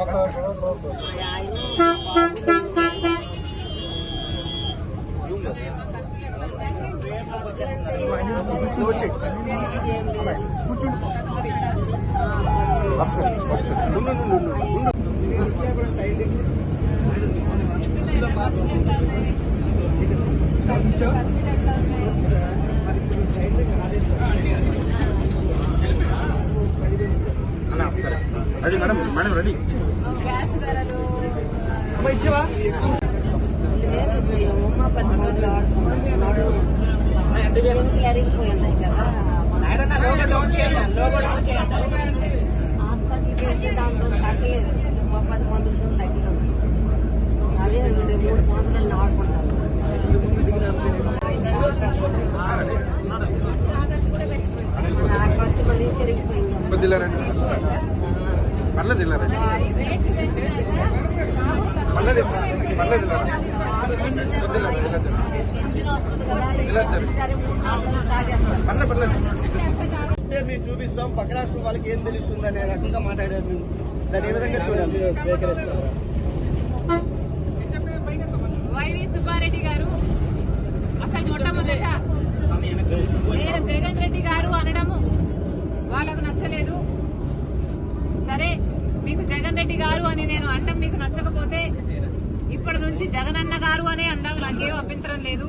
Okay okay okay ఉండు, ready madam madam ready అమ్మ ఇచ్చేవా లేదు ఆడుతున్నాడు ఎముకలు ఎరిగిపోయినాయి కదా హాస్పిటల్కి వెళ్తే దాంతో తగ్గలేదు ఉమాపతి మందులతో తగ్గలేదు అదే వీడు మూడు సంవత్సరాలు ఆడుకుంటాను నా ఖర్చు మరీ పెరిగిపోయింది కొద్ది ఇల్లారండి పర్లేదు ఇల్లారండి పర్లేదు పర్లేదు ఇల్లారా మేము చూపిస్తాం. పక్క రాష్ట్రం వాళ్ళకి ఏం తెలుస్తుంది అనే రకంగా మాట్లాడారు మేము. దాన్ని ఏ విధంగా చూడాలి? స్వీకరిస్తారు వైవి సుబ్బారెడ్డి గారు అసలు మొట్టమొదట నేను జగన్ రెడ్డి గారు అనడము వాళ్ళకు నచ్చలేదు. సరే మీకు జగన్ రెడ్డి గారు అని నేను అనడం మీకు నచ్చకపోతే ఇప్పటి నుంచి జగనన్న గారు అనే అందాం నాకేం అభ్యంతరం లేదు.